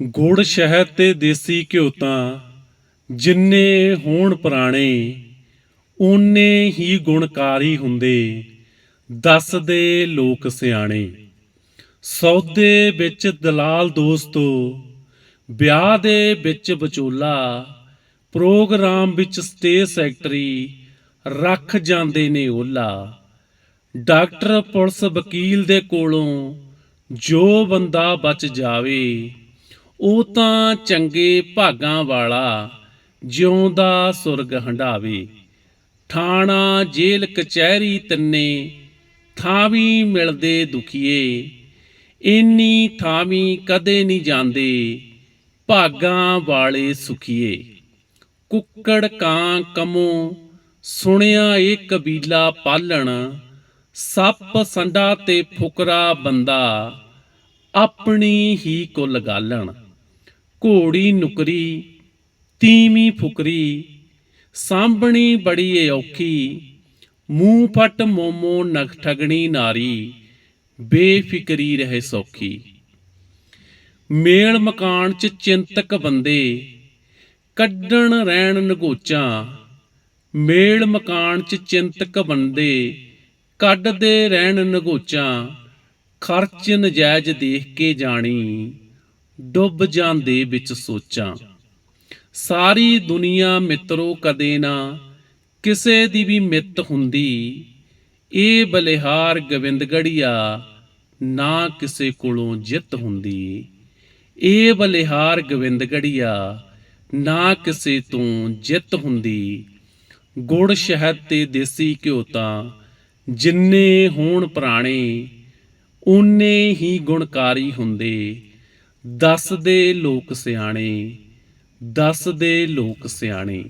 ਗੁੜ ਸ਼ਹਿਦ ਤੇ ਦੇਸੀ ਘਿਓ ਤਾਂ ਜਿੰਨੇ ਹੋਣ ਪੁਰਾਣੇ, ਓਨੇ ਹੀ ਗੁਣਕਾਰੀ ਹੁੰਦੇ, ਦੱਸਦੇ ਲੋਕ ਸਿਆਣੇ। ਸੌਦੇ ਵਿੱਚ ਦਲਾਲ ਦੋਸਤੋ, ਵਿਆਹ ਦੇ ਵਿੱਚ ਵਿਚੋਲਾ, ਪ੍ਰੋਗਰਾਮ ਵਿੱਚ ਸਟੇਜ ਸੈਕਟਰੀ ਰੱਖ ਜਾਂਦੇ ਨੇ ਓਲਾ। ਡਾਕਟਰ, ਪੁਲਿਸ, ਵਕੀਲ ਦੇ ਕੋਲੋਂ ਜੋ ਬੰਦਾ ਬਚ ਜਾਵੇ ਉਹ ਤਾਂ ਚੰਗੇ ਭਾਗਾਂ ਵਾਲਾ ਜਿਉਂਦਾ ਸੁਰਗ ਹੰਡਾਵੇ ਥਾਣਾ ਜੇਲ ਕਚਹਿਰੀ ਤਿੰਨੇ ਥਾਵੀਂ ਮਿਲਦੇ ਦੁਖੀਏ। ਇੰਨੀ ਥਾਵੀਂ ਕਦੇ ਨਹੀਂ ਜਾਂਦੇ ਭਾਗਾਂ ਵਾਲੇ ਸੁਖੀਏ। ਕੁੱਕੜ ਕਾਂ ਕਮੋ ਸੁਣਿਆ ਇਹ ਕਬੀਲਾ ਪਾਲਣ, ਸੱਪ ਸੰਡਾ ਤੇ ਫੁਕਰਾ ਬੰਦਾ ਆਪਣੀ ਹੀ ਕੁੱਲ ਗਾਲਣ। ਘੋੜੀ ਨੁਕਰੀ, ਤੀਵੀਂ ਫੁਕਰੀ, ਸਾਂਭਣੀ ਬੜੀ ਏ ਔਖੀ, ਮੂੰਹ ਫਟ ਮੋਮੋ ਨਖ ਠਗਣੀ ਨਾਰੀ, ਬੇਫਿਕਰੀ ਰਹੇ ਸੌਖੀ। ਮੇਲ ਮਕਾਨ ਚ ਚਿੰਤਕ ਬੰਦੇ, ਕੱਢਣ ਰਹਿਣ ਨਗੋਚਾਂ, ਮੇਲ ਮਕਾਨ ਚ ਚਿੰਤਕ ਬੰਦੇ, ਕੱਢਦੇ ਰਹਿਣ ਨਗੋਚਾਂ, ਖਰਚ ਨਜਾਇਜ਼ ਦੇਖ ਕੇ ਜਾਣੀ। ਡੁੱਬ ਜਾਂਦੇ ਵਿੱਚ ਸੋਚਾਂ। ਸਾਰੀ ਦੁਨੀਆ ਮਿੱਤਰੋ ਕਦੇ ਨਾ ਕਿਸੇ ਦੀ ਵੀ ਮਿੱਤ ਹੁੰਦੀ। ਇਹ ਬਲਿਹਾਰ ਗੋਬਿੰਦਗੜੀਆ ਨਾ ਕਿਸੇ ਕੋਲੋਂ ਜਿੱਤ ਹੁੰਦੀ। ਇਹ ਬਲਿਹਾਰ ਗੋਬਿੰਦਗੜੀਆ ਨਾ ਕਿਸੇ ਤੋਂ ਜਿੱਤ ਹੁੰਦੀ। ਗੁੜ ਸ਼ਹਿਦ ਤੇ ਦੇਸੀ ਘਿਓ ਤਾਂ ਜਿੰਨੇ ਹੋਣ ਪੁਰਾਣੇ, ਓਨੇ ਹੀ ਗੁਣਕਾਰੀ ਹੁੰਦੇ। ਦੱਸਦੇ ਲੋਕ ਸਿਆਣੇ ਦੱਸਦੇ ਲੋਕ ਸਿਆਣੇ।